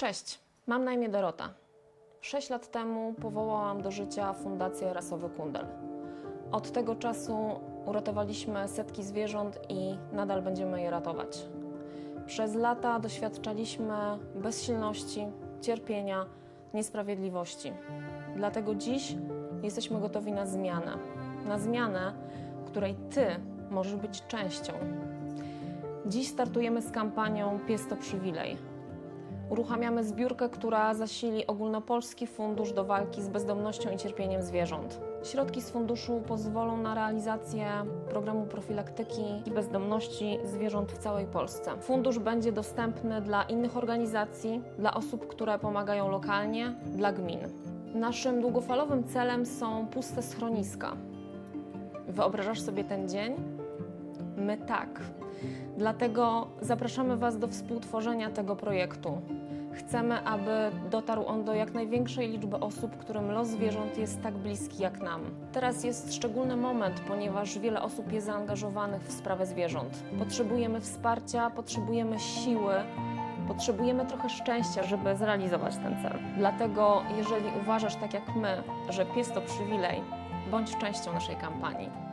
Cześć, mam na imię Dorota. Sześć lat temu powołałam do życia Fundację Rasowy Kundel. Od tego czasu uratowaliśmy setki zwierząt i nadal będziemy je ratować. Przez lata doświadczaliśmy bezsilności, cierpienia, niesprawiedliwości. Dlatego dziś jesteśmy gotowi na zmianę. Na zmianę, której Ty możesz być częścią. Dziś startujemy z kampanią Pies to przywilej. Uruchamiamy zbiórkę, która zasili ogólnopolski fundusz do walki z bezdomnością i cierpieniem zwierząt. Środki z funduszu pozwolą na realizację programu profilaktyki i bezdomności zwierząt w całej Polsce. Fundusz będzie dostępny dla innych organizacji, dla osób, które pomagają lokalnie, dla gmin. Naszym długofalowym celem są puste schroniska. Wyobrażasz sobie ten dzień? My tak. Dlatego zapraszamy Was do współtworzenia tego projektu. Chcemy, aby dotarł on do jak największej liczby osób, którym los zwierząt jest tak bliski jak nam. Teraz jest szczególny moment, ponieważ wiele osób jest zaangażowanych w sprawę zwierząt. Potrzebujemy wsparcia, potrzebujemy siły, potrzebujemy trochę szczęścia, żeby zrealizować ten cel. Dlatego, jeżeli uważasz tak jak my, że pies to przywilej, bądź częścią naszej kampanii.